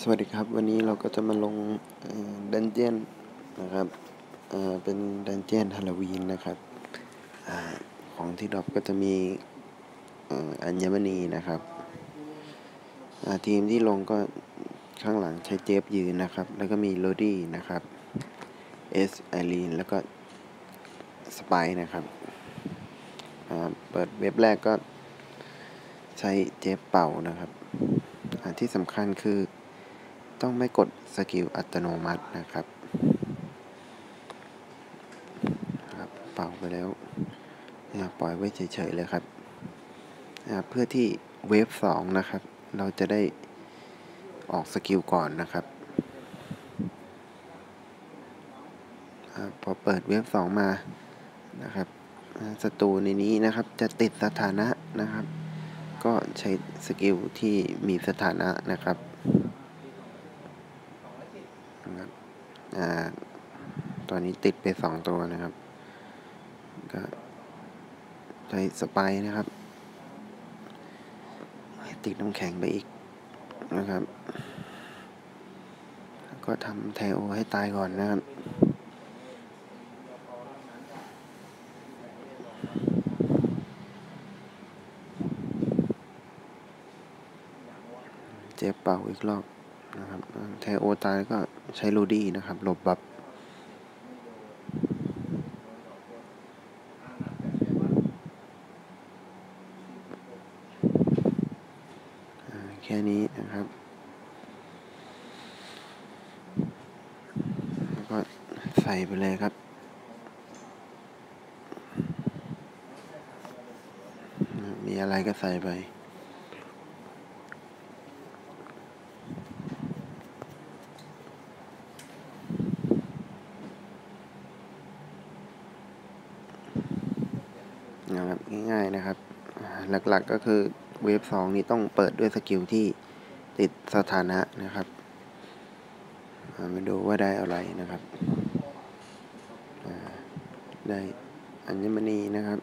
สวัสดีครับวันนี้เราก็จะมาลงดันเจียนนะครับเป็นดันเจียนฮาโลวีนนะครับอของที่ดรอปก็จะมีอัญมณีนะครับทีมที่ลงก็ข้างหลังใช้เจฟยืนนะครับ แล้วก็มีโรดี้นะครับเอสไอรีนแล้วก็สไปนะครับเปิดเว็บแรกก็ใช้เจฟเป่านะครับ อันที่สำคัญคือ ต้องไม่กดสกิลอัตโนมัตินะครับครับเป่าไปแล้วปล่อยไว้เฉยๆเลยครับ เพื่อที่เวฟสองนะครับ เราจะได้ออกสกิลก่อนนะครับอพอเปิดเวฟสองมานะครับศัตรูในนี้นะครับจะติดสถานะนะครับ ก็ใช้สกิลที่มีสถานะนะครับนะครับอตอนนี้ติดไปสองตัวนะครับ ก็ใช้สไปนะครับ ติดน้ำแข็งไปอีกนะครับ ก็ทำไทโอให้ตายก่อนนะครับ เจ็บเป่าอีกรอบนะครับไทโอตายก็ใช้ลูดี้นะครับหลบบับแค่นี้นะครับแล้วก็ใส่ไปเลยครับมีอะไรก็ใส่ไป นะครับง่ายๆนะครับ หลักๆก็คือเวฟสองนี้ต้องเปิดด้วยสกิลที่ติดสถานะนะครับมาดูว่าได้อะไรนะครับ ได้อัญมณีนะครับ